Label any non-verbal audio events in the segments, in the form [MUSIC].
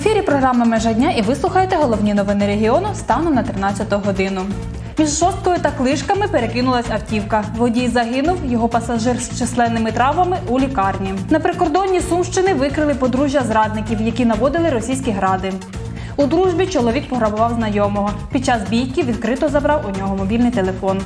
ефірі програма Межа дня і ви слухаєте головні новини регіону станом на 13 годину. Між шосткою та клишками перекинулась автівка. Водій загинув, його пасажир з численними травмами у лікарні. На прикордонні Сумщини викрили подружжя зрадників, які наводили російські гради. У дружбі чоловік пограбував знайомого. Під час бійки відкрито забрав у нього мобільний телефон.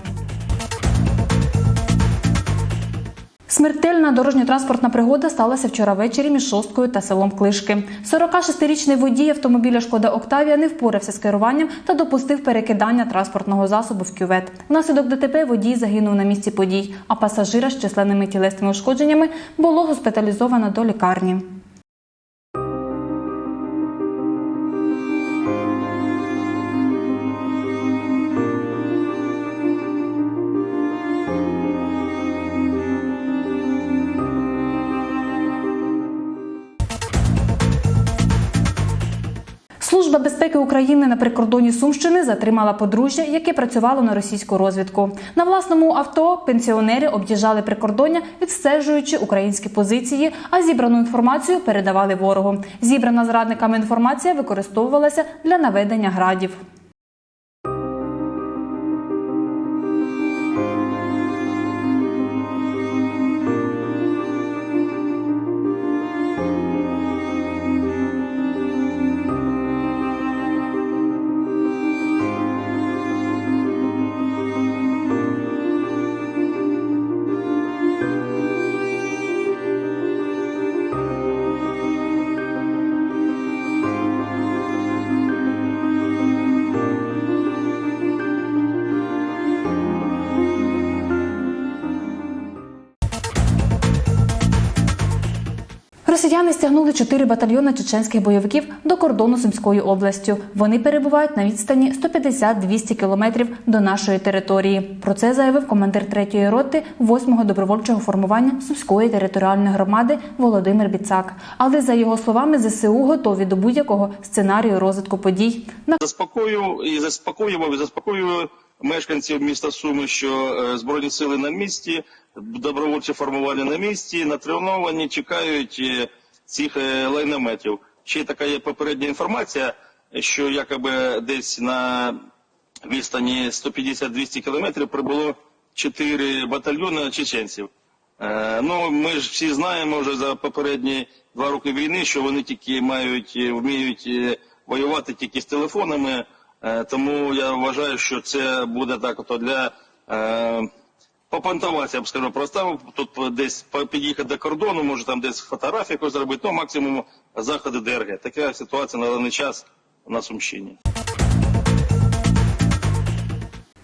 Смертельна дорожньо-транспортна пригода сталася вчора ввечері між шосткою та селом Клишки. 46-річний водій автомобіля Шкода Октавія не впорався з керуванням та допустив перекидання транспортного засобу в кювет. Внаслідок ДТП водій загинув на місці подій, а пасажира з численними тілесними ушкодженнями було госпіталізовано до лікарні. Служба безпеки України на прикордоні Сумщини затримала подружжя, яке працювало на російську розвідку. На власному авто пенсіонери об'їжджали прикордоння, відстежуючи українські позиції, а зібрану інформацію передавали ворогу. Зібрана зрадниками інформація використовувалася для наведення градів. Росіяни стягнули чотири батальйони чеченських бойовиків до кордону Сумською областю. Вони перебувають на відстані 150-200 кілометрів до нашої території. Про це заявив командир 3-ї роти 8-го добровольчого формування Сумської територіальної громади Володимир Біцак. Але за його словами, ЗСУ готові до будь-якого сценарію розвитку подій. Заспокою і заспокоював, і заспокоював мешканців міста Суми, що е, збройні сили на місці, добровольче формування на місці, натреновані, чекають е, цих е, лайнометів. Ще така є попередня інформація, що якоби десь на відстані 150-200 кілометрів прибуло 4 батальйони чеченців. Е, Ну, ми ж всі знаємо вже за попередні два роки війни, що вони тільки мають, е, вміють воювати тільки з телефонами. Тому я вважаю, що це буде так ото для попонтуватися, я б скажу, просто тут десь під'їхати до кордону, може там десь фотографію якусь зробити, ну максимум заходи ДРГ. Така ситуація на даний час на Сумщині.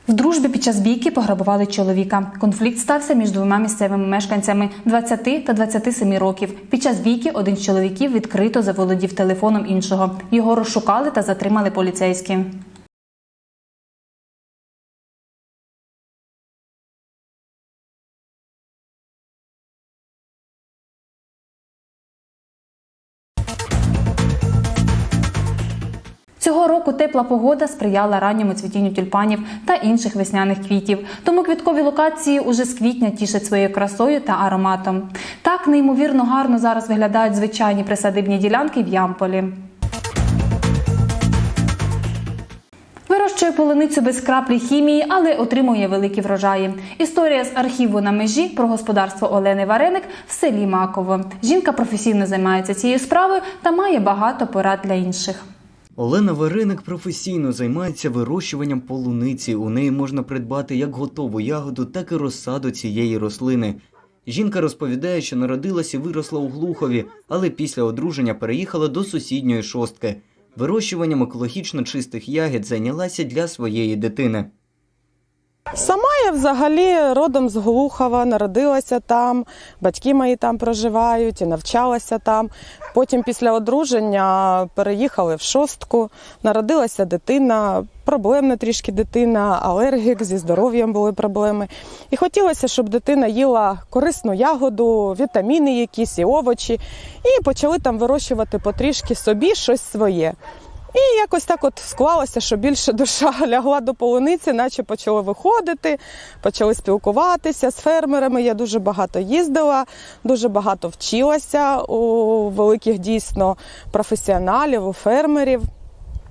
В дружбі під час бійки пограбували чоловіка. Конфлікт стався між двома місцевими мешканцями 20 та 27 років. Під час бійки один з чоловіків відкрито заволодів телефоном іншого. Його розшукали та затримали поліцейські. Цього року тепла погода сприяла ранньому цвітінню тюльпанів та інших весняних квітів. Тому квіткові локації уже з квітня тішать своєю красою та ароматом. Так неймовірно гарно зараз виглядають звичайні присадибні ділянки в Ямполі. Вирощує полуницю без краплі хімії, але отримує великі врожаї. Історія з архіву на межі про господарство Олени Вареник в селі Маково. Жінка професійно займається цією справою та має багато порад для інших. Олена Вареник професійно займається вирощуванням полуниці. У неї можна придбати як готову ягоду, так і розсаду цієї рослини. Жінка розповідає, що народилася і виросла у Глухові, але після одруження переїхала до сусідньої шостки. Вирощуванням екологічно чистих ягід зайнялася для своєї дитини. Сама я взагалі родом з Глухова, народилася там, батьки мої там проживають і навчалася там. Потім після одруження переїхали в шостку, народилася дитина, проблемна трішки дитина, алергік, зі здоров'ям були проблеми. І хотілося, щоб дитина їла корисну ягоду, вітаміни якісь і овочі. І почали там вирощувати потрішки собі щось своє. І якось так от склалося, що більше душа [LAUGHS] лягла до полуниці, наче почали виходити, почали спілкуватися з фермерами. Я дуже багато їздила, дуже багато вчилася у великих дійсно професіоналів, у фермерів.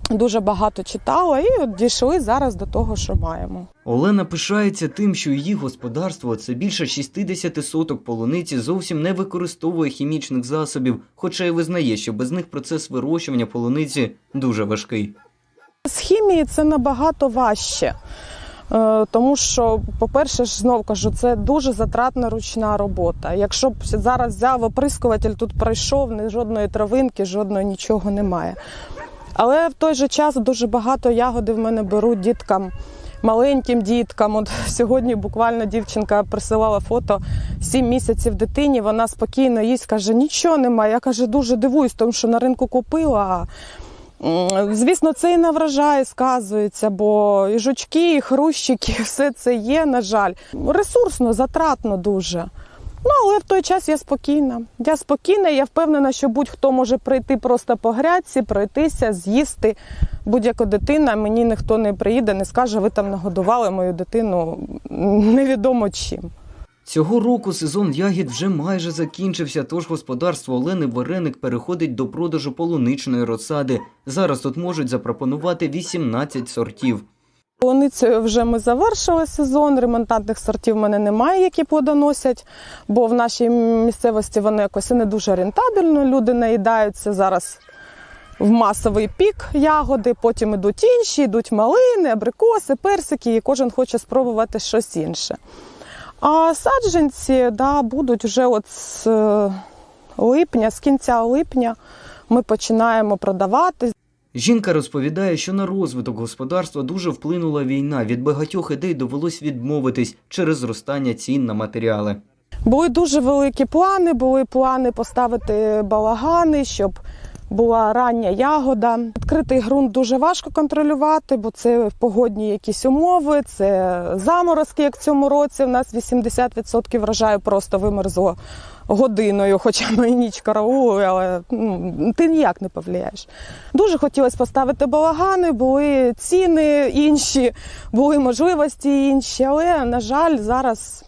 Дуже багато читала і от дійшли зараз до того, що маємо. Олена пишається тим, що її господарство це більше 60 соток полуниці зовсім не використовує хімічних засобів, хоча й визнає, що без них процес вирощування полуниці дуже важкий. З хімії це набагато важче. Е, Тому що, по-перше, ж знов кажу, це дуже затратна ручна робота. Якщо б зараз взяв оприскуватель, тут пройшов, ні жодної травинки, жодної нічого немає. Але в той же час дуже багато ягоди в мене беруть діткам, маленьким діткам. От [LAUGHS] сьогодні буквально дівчинка присилала фото 7 місяців дитині. Вона спокійно їсть, каже, нічого немає. Я каже, дуже дивуюсь, тому що на ринку купила. Звісно, це і не вражає, сказується, бо і жучки, і хрущики, [LAUGHS] все це є, на жаль. Ресурсно, затратно дуже. Ну, але в той час я спокійна. Я спокійна, я впевнена, що будь-хто може прийти просто по грядці, пройтися, з'їсти. Будь-яка дитина, мені ніхто не приїде, не скаже, ви там нагодували мою дитину невідомо чим. Цього року сезон ягід вже майже закінчився, тож господарство Олени Вареник переходить до продажу полуничної розсади. Зараз тут можуть запропонувати 18 сортів. Полуницею вже ми завершили сезон. Ремонтантних сортів в мене немає, які плодоносять, бо в нашій місцевості воно якось не дуже рентабельно. Люди наїдаються зараз в масовий пік ягоди, потім ідуть інші, йдуть малини, абрикоси, персики, і кожен хоче спробувати щось інше. А саджанці да, будуть вже от з е, липня, з кінця липня ми починаємо продавати. Жінка розповідає, що на розвиток господарства дуже вплинула війна. Від багатьох ідей довелось відмовитись через зростання цін на матеріали. Були дуже великі плани, були плани поставити балагани, щоб була рання ягода. Відкритий ґрунт дуже важко контролювати, бо це погодні якісь умови, це заморозки, як в цьому році. У нас 80% врожаю просто вимерзло годиною, хоча ми і ніч караулили, але ну, ти ніяк не повлияєш. Дуже хотілося поставити балагани, були ціни інші, були можливості інші, але, на жаль, зараз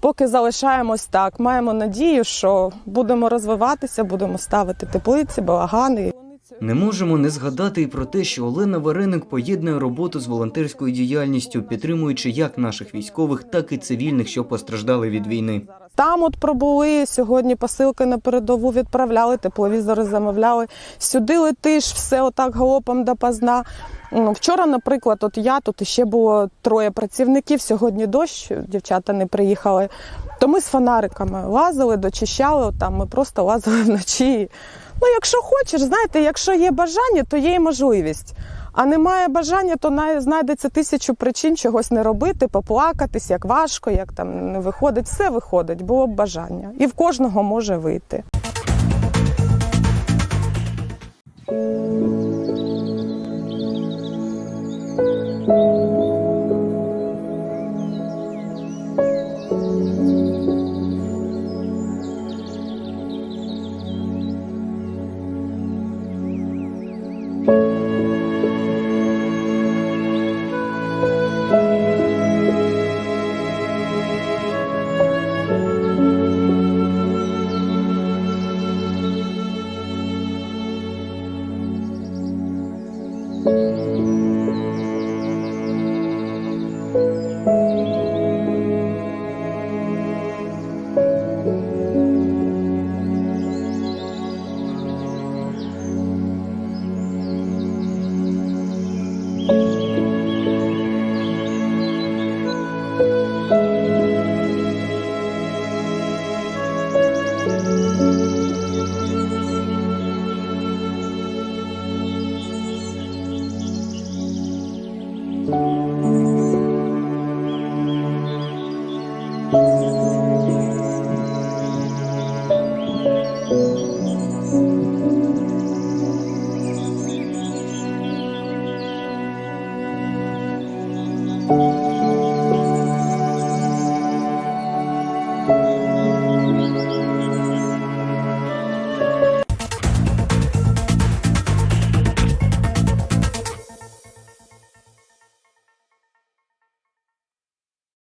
поки залишаємось так. Маємо надію, що будемо розвиватися, будемо ставити теплиці, балагани. Не можемо не згадати і про те, що Олена Вареник поєднує роботу з волонтерською діяльністю, підтримуючи як наших військових, так і цивільних, що постраждали від війни. Там от пробули сьогодні посилки на передову відправляли, тепловізори замовляли. Сюди летиш, все отак галопом допоздна. Вчора, наприклад, от я тут ще було троє працівників. Сьогодні дощ, дівчата не приїхали. То ми з фонариками лазили, дочищали. Там ми просто лазили [LAUGHS] вночі. Ну, якщо хочеш, знаєте, якщо є бажання, то є і можливість. А немає бажання, то знайдеться тисячу причин чогось не робити, поплакатись, як важко, як там не виходить. Все виходить, було б бажання, і в кожного може вийти.